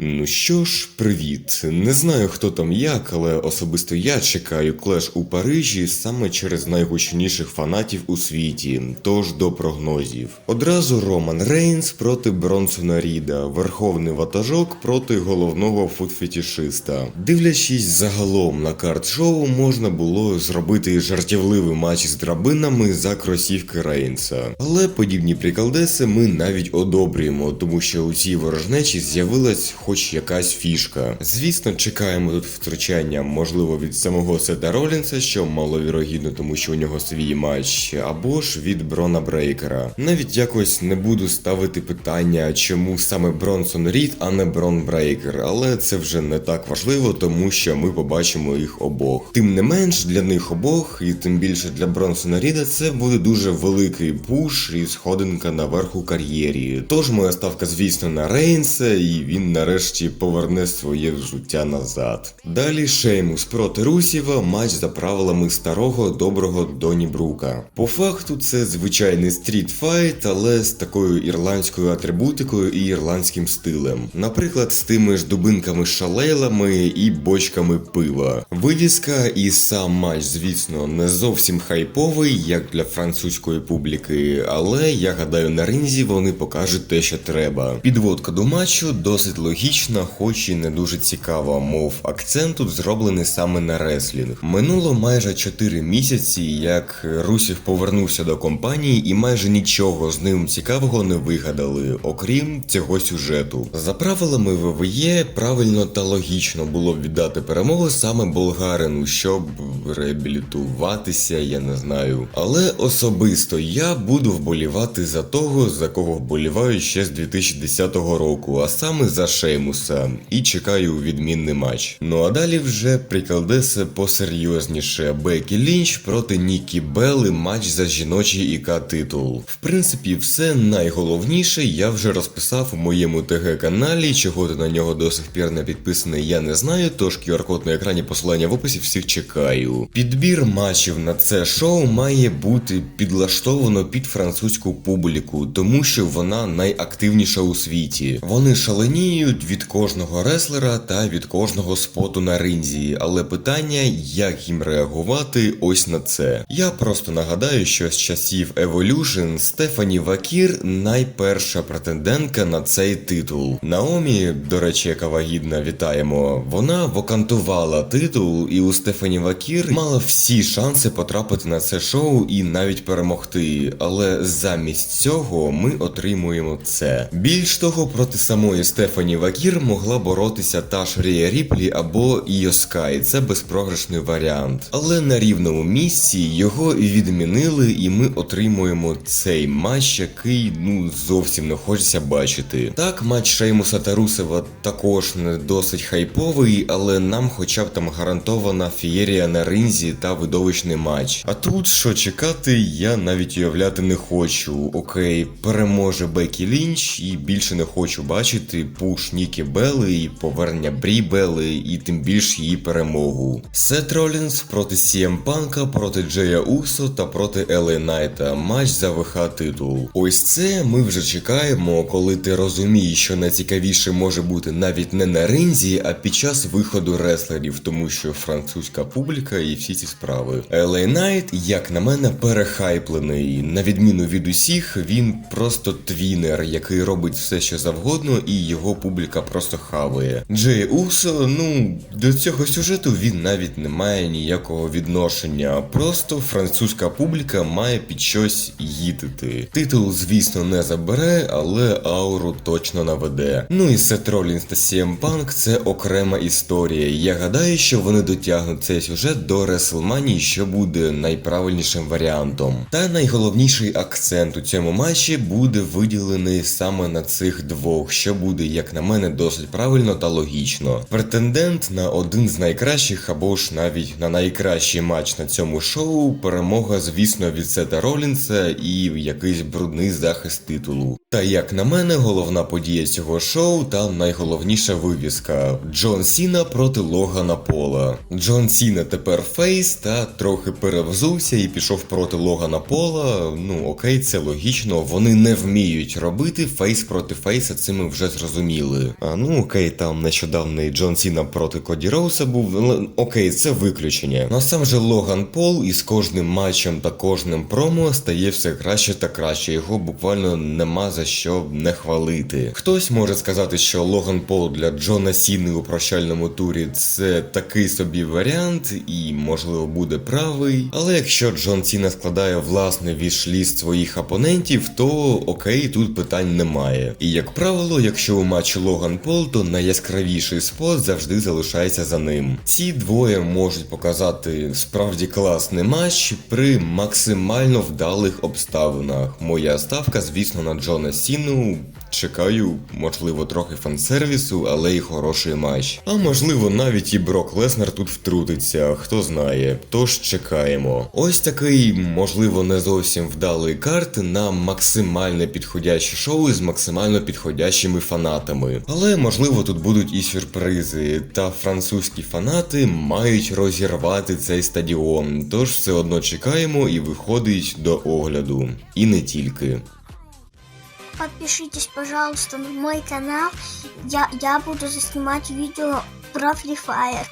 Ну що ж, привіт. Не знаю, хто там як, але особисто я чекаю клеш у Парижі саме через найгучніших фанатів у світі. Тож до прогнозів. Одразу Роман Рейнс проти Бронсона Ріда, верховний ватажок проти головного футфетішиста. Дивлячись загалом на карт-шоу, можна було зробити жартівливий матч з драбинами за кросівки Рейнса. Але подібні приколдеси ми навіть одобрюємо, тому що у цій ворожнечі з'явилась хоч якась фішка. Звісно, чекаємо тут втручання, можливо, від самого Сета Ролінса, що маловірогідно, тому що у нього свій матч, або ж від Брона Брейкера. Навіть якось не буду ставити питання, чому саме Бронсон Рід, а не Брон Брейкер, але це вже не так важливо, тому що ми побачимо їх обох. Тим не менш, для них обох, і тим більше для Бронсона Ріда, це буде дуже великий пуш і сходинка наверх у кар'єрі. Тож моя ставка, звісно, на Рейнса, і він нарешті поверне своє життя назад. Далі Шеймус проти Русєва, матч за правилами старого доброго Доні Брука. По факту це звичайний стрітфайт, але з такою ірландською атрибутикою і ірландським стилем. Наприклад, з тими ж дубинками шалейлами і бочками пива. Вивіска і сам матч, звісно, не зовсім хайповий, як для французької публіки, але я гадаю, на ринзі вони покажуть те, що треба. Підводка до матчу досить логічна, хоч і не дуже цікава, мов акцент тут зроблений саме на реслінг. Минуло майже 4 місяці, як Русів повернувся до компанії, і майже нічого з ним цікавого не вигадали, окрім цього сюжету. За правилами ВВЄ правильно та логічно було б віддати перемогу саме болгарину, щоб реабілітуватися, я не знаю. Але особисто я буду вболівати за того, за кого вболіваю ще з 2010 року, а саме за Шеймуса, і чекаю відмінний матч. Ну а далі вже приколдеси посерйозніше. Бекі Лінч проти Нікі Белли матч за жіночий ІК титул. В принципі, все найголовніше я вже розписав у моєму ТГ каналі, чого ти на нього до сих пір не підписаний, я не знаю, тож QR-код на екрані посилання в описі всіх чекаю. Підбір матчів на це шоу має бути підлаштовано під французьку публіку, тому що вона найактивніша у світі. Вони шаленіють від кожного реслера та від кожного споту на ринзі, але питання, як їм реагувати ось на це. Я просто нагадаю, що з часів Evolution Стефані Вакір найперша претендентка на цей титул. Наомі, до речі, яка вагітна, вітаємо. Вона вакантувала титул, і у Стефані Вакір мала всі шанси потрапити на це шоу і навіть перемогти. Але замість цього ми отримуємо це. Більш того, проти самої Стефані Вакір могла боротися та ж Рія Ріплі або Іо Скай. Це безпрограшний варіант. Але на рівному місці його відмінили, і ми отримуємо цей матч, який ну зовсім не хочеться бачити. Так, матч Шеймуса та Русева також не досить хайповий, але нам хоча б там гарантована фієрія на ринзі та видовищний матч. А тут що чекати, я навіть уявляти не хочу. Окей, переможе Бекі Лінч, і більше не хочу бачити пуш Нікі Белли і повернення Брі Белли, і тим більш її перемогу. Сет Ролінс проти Сієм Панка, проти Джея Усо та проти Елей Найта. Матч за ВХ титул. Ось це ми вже чекаємо, коли ти розумієш, що найцікавіше може бути навіть не на ринзі, а під час виходу реслерів, тому що французька публіка і всі ці справи. Елей Найт, як на мене, перехайплений. На відміну від усіх, він просто твінер, який робить все, що завгодно, і його публіка просто хаває. Джей Усо, ну до цього сюжету він навіть не має ніякого відношення. Просто французька публіка має під щось їдити. Титул, звісно, не забере, але ауру точно наведе. Ну і Сет Ролінс та CM Punk – це окрема історія. Я гадаю, що вони дотягнуть цей сюжет до Реслманії, що буде найправильнішим варіантом. Та найголовніший акцент у цьому матчі буде виділений саме на цих двох, що буде, як на мене, досить правильно та логічно. Претендент на один з найкращих або ж навіть на найкращий матч на цьому шоу. Перемога, звісно, від Сета Ролінса і якийсь брудний захист титулу. Та як на мене, головна подія цього шоу та найголовніша вивіска Джон Сіна проти Логана Пола. Джон Сіна тепер фейс та трохи перевзувся і пішов проти Логана Пола. Ну окей, це логічно. Вони не вміють робити фейс проти фейса, це ми вже зрозуміли. А ну окей, там нещодавний Джон Сіна проти Коді Роуса був. але, Окей, це виключення. Ну а сам же Логан Пол із кожним матчем та кожним промо стає все краще та краще. Його буквально нема за що не хвалити. Хтось може сказати, що Логан Пол для Джона Сіни у прощальному турі це такий собі варіант, і можливо буде правий. Але якщо Джон Сіна складає власний вішліст своїх опонентів, то окей, тут питань немає. І як правило, якщо у матчі Логан Пол, то найяскравіший спот завжди залишається за ним. Ці двоє можуть показати справді класний матч при максимально вдалих обставинах. Моя ставка, звісно, на Джона Сіну. Чекаю, можливо, трохи фансервісу, але й хороший матч. А можливо, навіть і Брок Леснер тут втрутиться, хто знає. Тож чекаємо. Ось такий, можливо, не зовсім вдалий карт на максимально підходяще шоу з максимально підходящими фанатами. Але можливо тут будуть і сюрпризи. Та французькі фанати мають розірвати цей стадіон. Тож все одно чекаємо і виходить до огляду. І не тільки. Подпишитесь, пожалуйста, на мой канал. Я, я буду заснимать видео про Free Fire.